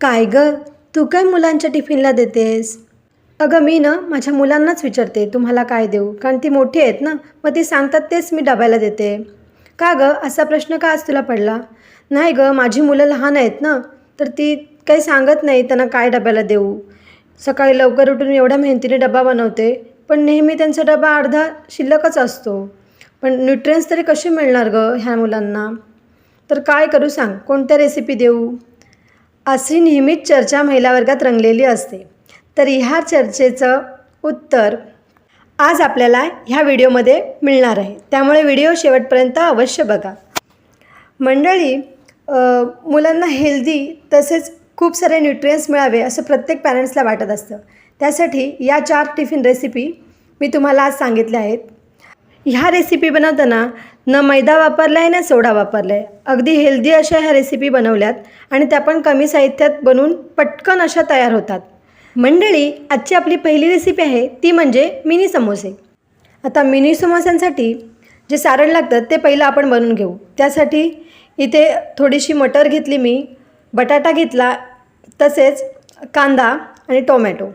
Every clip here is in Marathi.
काय गं? तू काय मुलांच्या टिफिनला देतेस? अगं मी ना माझ्या मुलांनाच विचारते तुम्हाला काय देऊ? कारण ती मोठी आहेत ना मग ती सांगतात तेच मी डब्याला देते. का गं? असा प्रश्न का आज तुला पडला? नाही गं माझी मुलं लहान आहेत ना तर ती काही सांगत नाही त्यांना काय डब्याला देऊ? सकाळी लवकर उठून एवढ्या मेहनतीने डबा बनवते पण नेहमी त्यांचा डबा अर्धा शिल्लकच असतो. पण न्यूट्रियन्स तरी कसे मिळणार गं ह्या मुलांना? तर काय करू सांग? कोणत्या रेसिपी देऊ? अशी नेहमीच चर्चा महिला वर्गात रंगलेली असते. तर ह्या चर्चेचं उत्तर आज आपल्याला ह्या व्हिडिओमध्ये मिळणार आहे. त्यामुळे व्हिडिओ शेवटपर्यंत अवश्य बघा. मंडळी मुलांना हेल्दी तसेच खूप सारे न्यूट्रियन्स मिळावे असं प्रत्येक पॅरेंट्सला वाटत असतं. त्यासाठी या चार टिफिन रेसिपी मी तुम्हाला आज सांगितल्या आहेत. ह्या रेसिपी बनवताना न मैदा वापरला आहे ना सोडा वापरला आहे अगदी हेल्दी अशा ह्या रेसिपी बनवल्यात आणि त्या पण कमी साहित्यात बनवून पटकन अशा तयार होतात. मंडळी आजची आपली पहिली रेसिपी आहे ती म्हणजे मिनी समोसे. आता मिनी समोस्यांसाठी जे सारण लागतं ते पहिलं आपण बनवून घेऊ. त्यासाठी इथे थोडीशी मटर घेतली मी बटाटा घेतला तसेच कांदा आणि टोमॅटो.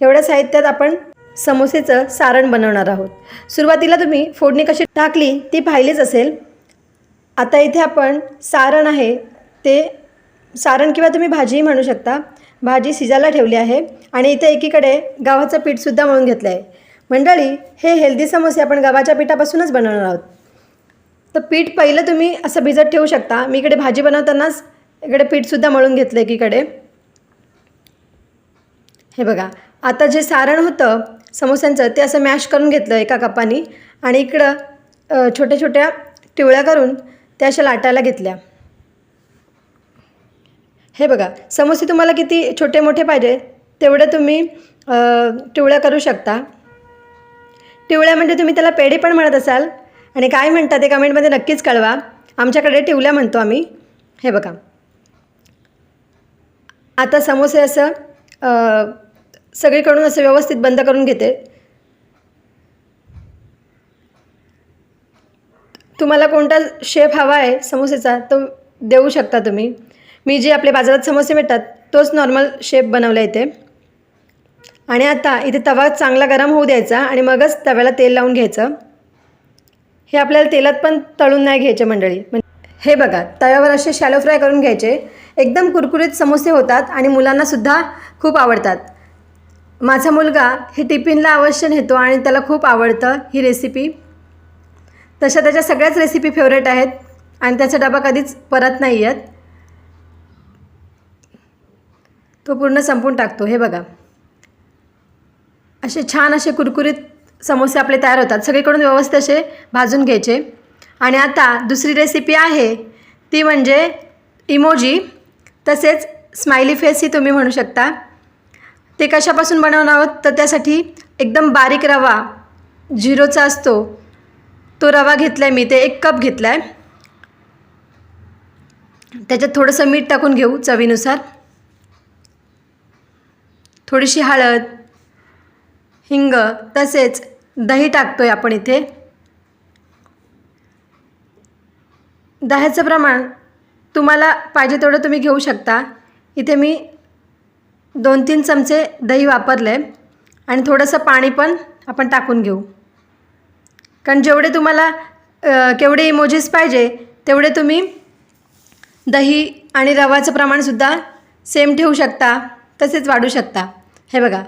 एवढ्या साहित्यात आपण समोसेचं सारण बनवणार आहोत. सुरुवातीला तुम्ही फोडणी कशी टाकली ती पाहिलीच असेल. आता इथे आपण सारण आहे. ते सारण किंवा तुम्ही भाजीही म्हणू शकता. भाजी शिजायला ठेवली आहे आणि इथे एकीकडे गव्हाचं पीठसुद्धा मळून घेतलं आहे मंडळी हे हेल्दी समोसे आपण गव्हाच्या पिठापासूनच बनवणार आहोत. तर पीठ पहिलं तुम्ही असं भिजत ठेवू शकता. मी इकडे भाजी बनवतानाच इकडे पीठसुद्धा मळून घेतलं एकीकडे. हे बघा आता जे सारण होतं समोस्यांचं ते असं मॅश करून घेतलं एका कपानी आणि इकडं छोट्या छोट्या टिवळ्या करून त्या अशा लाटायला घेतल्या. हे बघा समोसे तुम्हाला किती छोटे मोठे पाहिजे तेवढं तुम्ही टिवळ्या करू शकता. टिवळ्या म्हणजे तुम्ही त्याला पेढे पण म्हणत असाल आणि काय म्हणता ते कमेंटमध्ये नक्कीच कळवा. आमच्याकडे टिवल्या म्हणतो आम्ही. हे बघा. आता समोसे असं सगळीकडून असं व्यवस्थित बंद करून घेते. तुम्हाला कोणता शेप हवा आहे समोसेचा तो देऊ शकता तुम्ही. मी जे आपले बाजारात समोसे मिळतात तोच नॉर्मल शेप बनवला इथे. आणि आता इथे तवा चांगला गरम होऊ द्यायचा आणि मगच तव्याला तेल लावून घ्यायचं. हे आपल्याला तेलात पण तळून नाही घ्यायचे मंडळी. हे बघा तव्यावर असे शॅलो फ्राय करून घ्यायचे. एकदम कुरकुरीत समोसे होतात आणि मुलांनासुद्धा खूप आवडतात. माझा मुलगा हे टिफिनला अवश्य नेतो आणि त्याला खूप आवडतं ही रेसिपी तशा त्याच्या सगळ्याच रेसिपी फेवरेट आहेत आणि त्याचा डबा कधीच परत नाही आहेत तो पूर्ण संपून टाकतो. हे बघा. असे छान असे कुरकुरीत समोसे आपले तयार होतात. सगळीकडून व्यवस्थित असे भाजून घ्यायचे. आणि आता दुसरी रेसिपी आहे. ती म्हणजे इमोजी तसेच स्माइली फेस ही तुम्ही म्हणू शकता. ते कशापासून बनवणार आहोत? तर त्यासाठी एकदम बारीक रवा झिरोचा असतो. तो रवा घेतला आहे मी ते एक कप घेतला आहे त्याच्यात थोडंसं मीठ टाकून घेऊ चवीनुसार. थोडीशी हळद हिंग तसेच दही टाकतो आहे आपण इथे. दह्याचं प्रमाण तुम्हाला पाहिजे तेवढं तुम्ही घेऊ शकता. इथे मी दोन तीन चमचे दही वापरलं आहे आणि थोडंसं पाणी पण आपण टाकून घेऊ. कारण जेवढे तुम्हाला केवढे इमोजीस पाहिजे तेवढे तुम्ही दही आणि रवाचं प्रमाणसुद्धा सेम ठेवू शकता तसेच वाढू शकता. हे बघा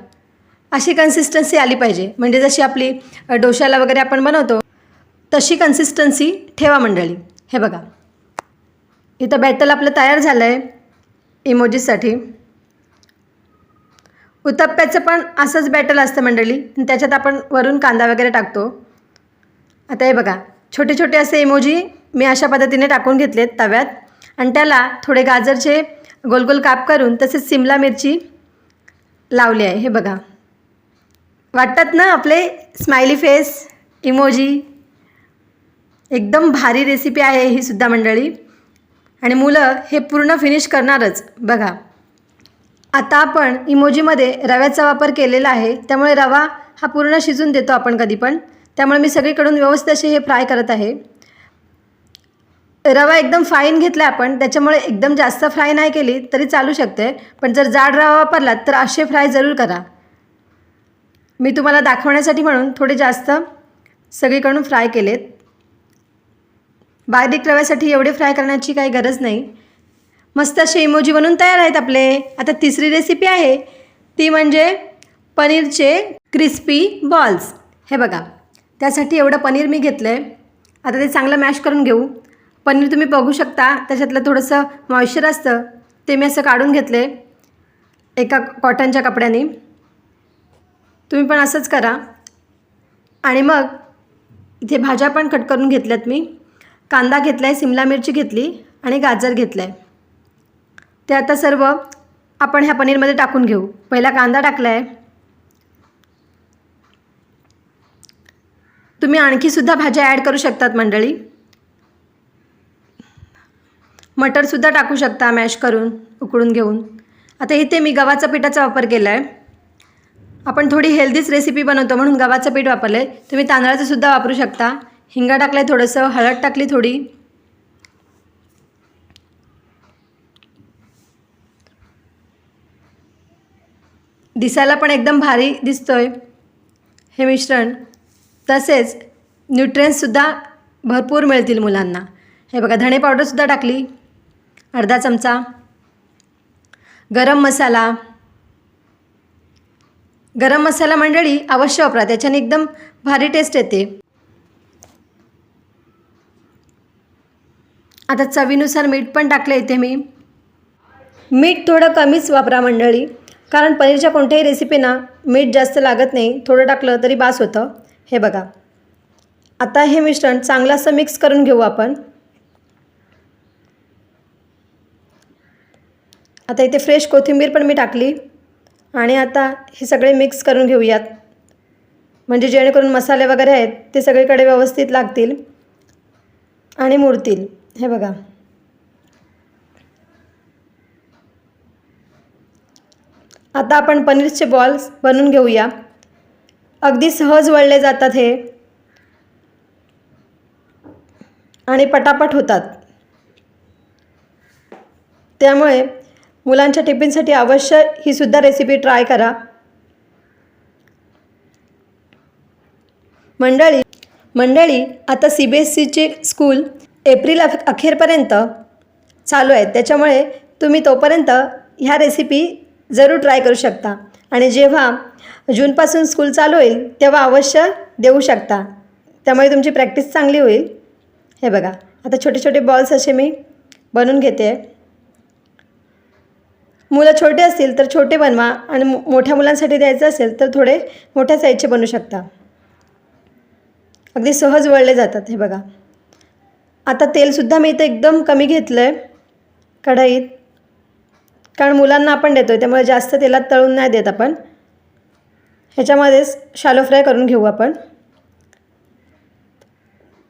अशी कन्सिस्टन्सी आली पाहिजे. म्हणजे जशी आपली डोशाला वगैरे आपण बनवतो तशी कन्सिस्टन्सी ठेवा मंडळी. हे बघा इथं बॅटल आपलं तयार झालं आहे इमोजीसाठी उत्तप्प्याचं पण असंच बॅटल असतं मंडळी. आणि त्याच्यात आपण वरून कांदा वगैरे टाकतो. आता हे बघा छोटे छोटे असे इमोजी मी अशा पद्धतीने टाकून घेतलेत तव्यात. आणि त्याला थोडे गाजरचे गोल गोल काप करून तसेच सिमला मिरची लावली आहे. हे बघा. वाटतात ना आपले स्माइली फेस इमोजी एकदम भारी रेसिपी आहे ही सुद्धा मंडळी. आणि मुलं हे पूर्ण फिनिश करणारच. बघा. आता आपण इमोजीमध्ये रव्याचा वापर केलेला आहे. त्यामुळे रवा हा पूर्ण शिजून देतो आपण कधी पण. त्यामुळे मी सगळीकडून व्यवस्थित असे हे फ्राय करत आहे. रवा एकदम फाईन घेतला आपण. त्याच्यामुळे एकदम जास्त फ्राय नाही केली तरी चालू शकते. पण जर जाड रवा वापरलात तर असे फ्राय जरूर करा. मी तुम्हाला दाखवण्यासाठी म्हणून थोडे जास्त सगळीकडून फ्राय केलेत. बारीक रव्यासाठी एवढे फ्राय करण्याची काही गरज नाही. मस्त असे इमोजी बनून तयार आहेत आपले. आता तिसरी रेसिपी आहे. ती म्हणजे पनीरचे क्रिस्पी बॉल्स हे बघा. त्यासाठी एवढं पनीर मी घेतलं आहे आता ते चांगलं मॅश करून घेऊ. पनीर तुम्ही बघू शकता. त्याच्यातलं थोडंसं मॉइश्चर असतं. ते मी असं काढून घेतले एका कॉटनच्या कपड्याने. तुम्ही पण असंच करा. आणि मग इथे भाज्या पण कट करून घेतल्यात मी. कांदा घेतला आहे सिमला मिरची घेतली आणि गाजर घेतलं आहे ते आता सर्व आपण ह्या पनीरमध्ये टाकून घेऊ. पहिला कांदा टाकला आहे तुम्ही आणखीसुद्धा भाज्या ॲड करू शकतात मंडळी. मटरसुद्धा टाकू शकता मॅश करून उकळून घेऊन. आता इथे मी गव्हाचा पिठाचा वापर केला आहे आपण थोडी हेल्दीच रेसिपी बनवतो म्हणून गव्हाचं पीठ वापरलं आहे तुम्ही तांदळाचं सुद्धा वापरू शकता. हिंगा टाकलं आहे थोडंसं हळद टाकली थोडी. दिसायला पण एकदम भारी दिसतोय. हे मिश्रण. तसेच न्यूट्रियन्ससुद्धा भरपूर मिळतील मुलांना. हे बघा धणे पावडरसुद्धा टाकली. अर्धा चमचा. गरम मसाला. गरम मसाला मंडळी अवश्य वापरा त्याच्याने एकदम भारी टेस्ट येते. आता चवीनुसार मीठ पण टाकलं इथे मी. मीठ थोडं कमीच वापरा मंडळी. कारण पनीरच्या कोणत्याही रेसिपीना मीठ जास्त लागत नाही थोडं टाकलं तरी बास होतं. हे बघा. आता हे मिश्रण चांगलं असं मिक्स करून घेऊ आपण. आता इथे फ्रेश कोथिंबीर पण मी टाकली. आणि आता हे सगळे मिक्स करून घेऊयात. म्हणजे जेणेकरून मसाले वगैरे आहेत ते सगळीकडे व्यवस्थित लागतील. आणि मुरतील. हे बघा. आता आपण पनीरचे बॉल्स बनवून घेऊया. अगदी सहज वळले जातात हे. आणि पटापट होतात. त्यामुळे मुलांच्या टिफिनसाठी अवश्य ही सुद्धा रेसिपी ट्राय करा. मंडळी मंडळी आता सी बी एस सीचे स्कूल एप्रिल अख अखेरपर्यंत चालू आहे. त्याच्यामुळे तुम्ही तोपर्यंत ह्या रेसिपी जरूर ट्राय करू शकता. आणि जेव्हा जूनपासून स्कूल चालू होईल तेव्हा अवश्य देऊ शकता. त्यामुळे तुमची प्रॅक्टिस चांगली होईल. हे बघा आता छोटे छोटे बॉल्स असे मी बनवून घेते. मुलं छोटे असतील तर छोटे बनवा आणि मो मोठ्या मुलांसाठी द्यायचं असेल तर थोडे मोठ्या साईजचे बनवू शकता. अगदी सहज वळले जातात हे बघा. आता तेलसुद्धा मी इथं एकदम कमी घेतलं आहे कढईत. कारण मुलांना आपण देतो आहे त्यामुळे जास्त तेलात तळून नाही देत आपण. ह्याच्यामध्येच शालो फ्राय करून घेऊ आपण.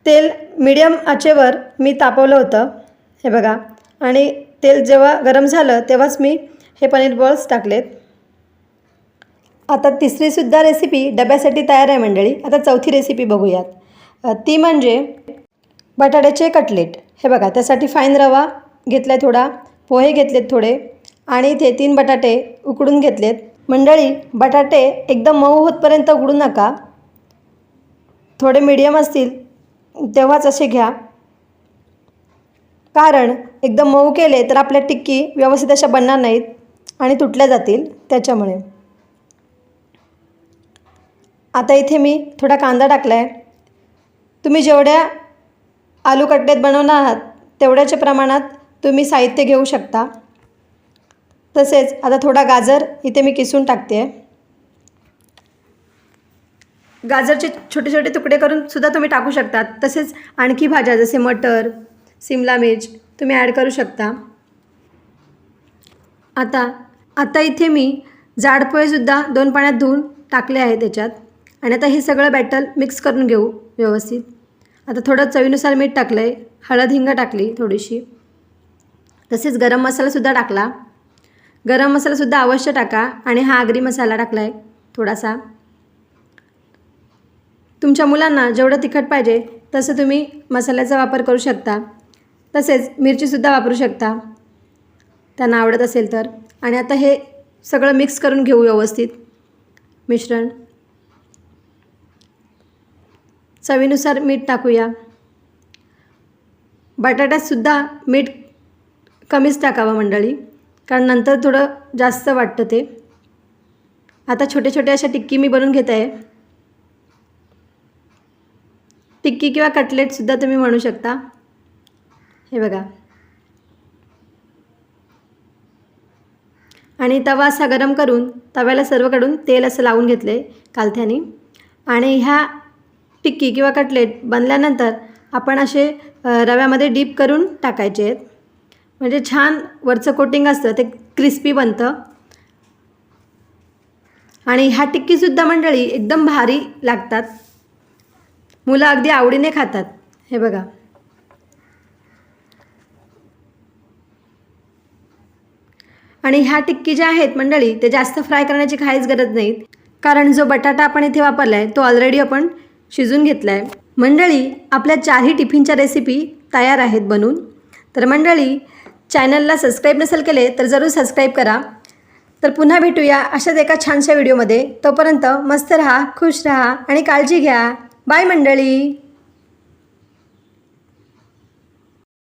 तेल मीडियम आचेवर मी तापवलं होतं हे बघा. आणि तेल जेव्हा गरम झालं तेव्हाच मी हे पनीर बॉल्स टाकलेत. आता तिसरीसुद्धा रेसिपी डब्यासाठी तयार आहे मंडळी. आता चौथी रेसिपी बघूयात. ती म्हणजे बटाट्याचे कटलेट. हे बघा त्यासाठी फाईन रवा घेतला आहे थोडा पोहे घेतलेत थोडे. आणि इथे तीन बटाटे उकडून घेतलेत. मंडळी बटाटे एकदम मऊ होतपर्यंत उकडू नका. थोडे मीडियम असतील तेव्हाच असे घ्या. कारण एकदम मऊ केले तर आपल्या टिक्की व्यवस्थित अशा बनणार नाहीत आणि तुटल्या जातील त्याच्यामुळे. आता इथे मी थोडा कांदा टाकला आहे तुम्ही जेवढ्या आलू कटलेत बनवणार आहात तेवढ्याच्या प्रमाणात तुम्ही साहित्य घेऊ शकता. तसेच आता थोडा गाजर इथे मी किसून टाकते. गाजरचे छोटे छोटे तुकडे करून सुद्धा तुम्ही टाकू शकतात. तसेच आणखी भाज्या जसे मटर सिमला मिर्च तुम्ही ॲड करू शकता. आता आता इथे मी जाडपोळेसुद्धा दोन पाण्यात धुवून टाकले आहे त्याच्यात. आणि आता हे सगळं बॅटल मिक्स करून घेऊ व्यवस्थित. आता थोडं चवीनुसार मीठ टाकलं आहे हळद हिंग टाकली थोडीशी. तसेच गरम मसालासुद्धा टाकला. गरम मसालासुद्धा अवश्य टाका. आणि हा आगरी मसाला टाकला आहे थोडासा. तुमच्या मुलांना जेवढं तिखट पाहिजे तसं तुम्ही मसाल्याचा वापर करू शकता. तसेच मिरचीसुद्धा वापरू शकता. त्यांना आवडत असेल तर. आणि आता हे सगळं मिक्स करून घेऊ व्यवस्थित. मिश्रण. चवीनुसार मीठ टाकूया. बटाट्यातसुद्धा मीठ कमीच टाकावं मंडळी. कारण नंतर थोडं जास्त वाटतं ते. आता छोटे छोटे अशा टिक्की मी बनवून घेत आहे. टिक्की किंवा कटलेटसुद्धा तुम्ही म्हणू शकता. हे बघा. आणि तवा असा गरम करून तव्याला सर्वकडून तेल असं लावून घेतलं आहे कालथ्याने. आणि ह्या टिक्की किंवा कटलेट बनल्यानंतर आपण असे रव्यामध्ये डीप करून टाकायचे आहेत. म्हणजे छान वरचं कोटिंग असतं ते क्रिस्पी बनतं. आणि ह्या टिक्कीसुद्धा मंडळी एकदम भारी लागतात. मुलं अगदी आवडीने खातात. हे बघा. आणि ह्या टिक्की ज्या आहेत मंडळी ते जास्त फ्राय करण्याची काहीच गरज नाही. कारण जो बटाटा आपण इथे वापरला आहे तो ऑलरेडी आपण शिजून घेतला आहे मंडळी आपल्या चारही टिफिनच्या रेसिपी तयार आहेत बनून. तर मंडळी चॅनलला सबस्क्राईब नसेल केले तर जरूर सबस्क्राईब करा. तर पुन्हा भेटूया अशाच एका छानशा व्हिडिओमध्ये. तोपर्यंत मस्त राहा खुश राहा आणि काळजी घ्या. बाय मंडळी.